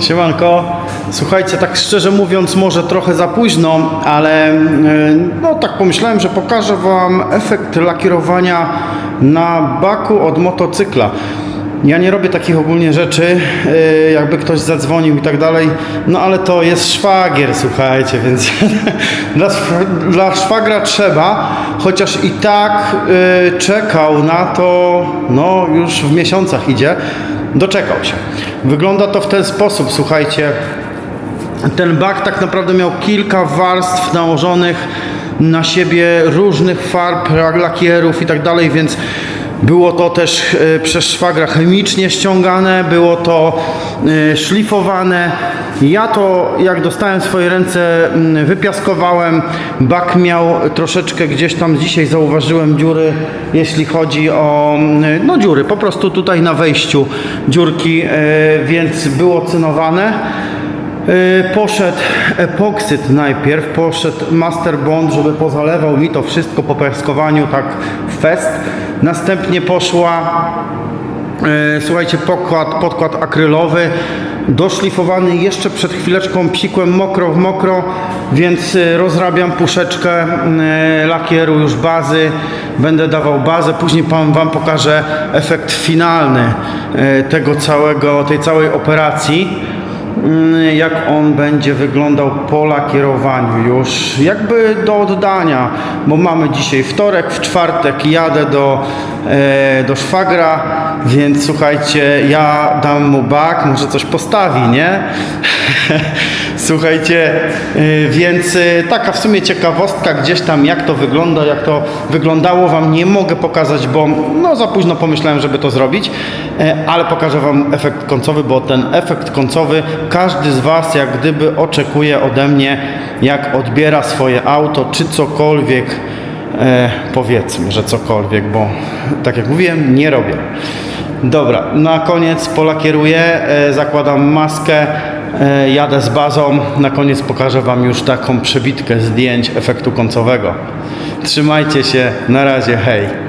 Siemanko, słuchajcie, tak szczerze mówiąc, może trochę za późno, ale e, no tak pomyślałem, że pokażę Wam efekt lakierowania na baku od motocykla. Ja nie robię takich ogólnie rzeczy, e, jakby ktoś zadzwonił i tak dalej, no ale to jest szwagier, słuchajcie, więc dla, dla szwagra trzeba, chociaż i tak e, czekał na to, no już w miesiącach idzie, doczekał się. Wygląda to w ten sposób, słuchajcie. Ten bak tak naprawdę miał kilka warstw nałożonych na siebie różnych farb, lakierów i tak dalej, więc było to też e, przez szwagra chemicznie ściągane, było to e, szlifowane. Ja to, jak dostałem swoje ręce, wypiaskowałem. Bak miał troszeczkę gdzieś tam dzisiaj zauważyłem dziury, jeśli chodzi o no dziury, po prostu tutaj na wejściu dziurki, e, więc było cynowane. Poszedł epoksyt najpierw, poszedł Master Bond, żeby pozalewał mi to wszystko po piaskowaniu tak fest. Następnie poszła, yy, słuchajcie, podkład, podkład akrylowy, doszlifowany jeszcze przed chwileczką psikłem mokro w mokro, więc yy, rozrabiam puszeczkę yy, lakieru już bazy, będę dawał bazę, później Wam, wam pokażę efekt finalny yy, tego całego, tej całej operacji. Jak on będzie wyglądał po lakierowaniu już jakby do oddania, bo mamy dzisiaj wtorek, w czwartek jadę do, e, do szwagra, więc słuchajcie, ja dam mu bak, może coś postawi, nie? słuchajcie, e, więc e, taka w sumie ciekawostka gdzieś tam jak to wygląda, jak to wyglądało wam nie mogę pokazać, bo no za późno pomyślałem, żeby to zrobić, ale pokażę wam efekt końcowy, bo ten efekt końcowy każdy z was jak gdyby oczekuje ode mnie, jak odbiera swoje auto, czy cokolwiek, e, powiedzmy, że cokolwiek, bo tak jak mówiłem, nie robię. Dobra, na koniec polakieruję, e, zakładam maskę, e, jadę z bazą. Na koniec pokażę Wam już taką przebitkę zdjęć efektu końcowego. Trzymajcie się, na razie, hej.